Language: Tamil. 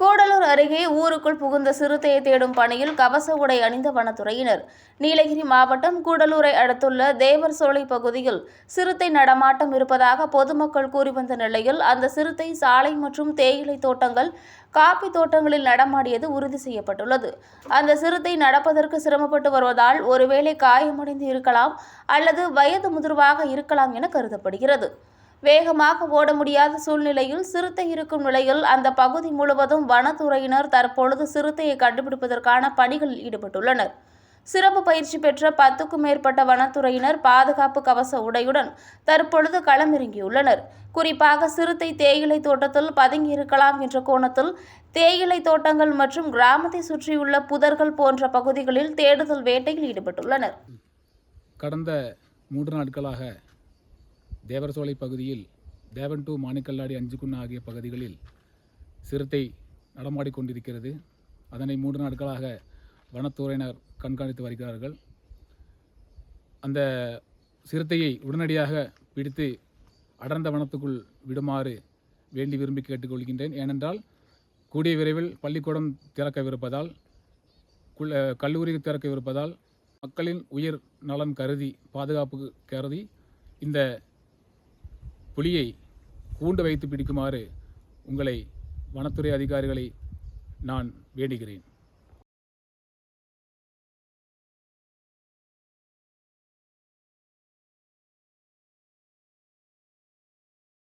கூடலூர் அருகே ஊருக்குள் புகுந்த சிறுத்தையை தேடும் பணியில் கவச உடை அணிந்த வனத்துறையினர். நீலகிரி மாவட்டம் கூடலூரை அடுத்துள்ள தேவர் சோலை பகுதியில் சிறுத்தை நடமாட்டம் இருப்பதாக பொதுமக்கள் கூறி வந்த நிலையில் அந்த சிறுத்தை சாலை மற்றும் தேயிலை தோட்டங்கள் காப்பி தோட்டங்களில் நடமாடியது உறுதி செய்யப்பட்டுள்ளது. அந்த சிறுத்தை நடப்பதற்கு சிரமப்பட்டு வருவதால் ஒருவேளை காயமடைந்து இருக்கலாம் அல்லது வயது முதிர்வாக இருக்கலாம் என கருதப்படுகிறது. வேகமாக ஓட முடியாத சூழ்நிலையில் சிறுத்தை இருக்கும் நிலையில் அந்த பகுதி முழுவதும் வனத்துறையினர் தற்பொழுது சிறுத்தையை கண்டுபிடிப்பதற்கான பணிகளில் ஈடுபட்டுள்ளனர். சிறப்பு பயிற்சி பெற்ற பத்துக்கும் மேற்பட்ட வனத்துறையினர் பாதுகாப்பு கவச உடையுடன் தற்பொழுது களமிறங்கியுள்ளனர். குறிப்பாக சிறுத்தை தேயிலை தோட்டத்தில் பதுங்கியிருக்கலாம் என்ற கோணத்தில் தேயிலை தோட்டங்கள் மற்றும் கிராமத்தை சுற்றியுள்ள புதர்கள் போன்ற பகுதிகளில் தேடுதல் வேட்டையில் ஈடுபட்டுள்ளனர். கடந்த மூன்று நாட்களாக தேவரசோலை பகுதியில் தேவன் டூ மாணிக்கல்லாடி அஞ்சுக்குண்ணா ஆகிய பகுதிகளில் சிறுத்தை நடமாடிக்கொண்டிருக்கிறது அதனை மூன்று நாட்களாக வனத்துறையினர் கண்காணித்து வருகிறார்கள். அந்த சிறுத்தையை உடனடியாக பிடித்து அடர்ந்த வனத்துக்குள் விடுமாறு வேண்டி விரும்பி கேட்டுக்கொள்கின்றேன். ஏனென்றால் கூடிய விரைவில் பள்ளிக்கூடம் திறக்கவிருப்பதால் கல்லூரி திறக்கவிருப்பதால் மக்களின் உயிர் நலன் கருதி பாதுகாப்பு கருதி இந்த புலியை கூண்டு வைத்து பிடிக்குமாறு உங்களை வனத்துறை அதிகாரிகளை நான் வேண்டுகிறேன்.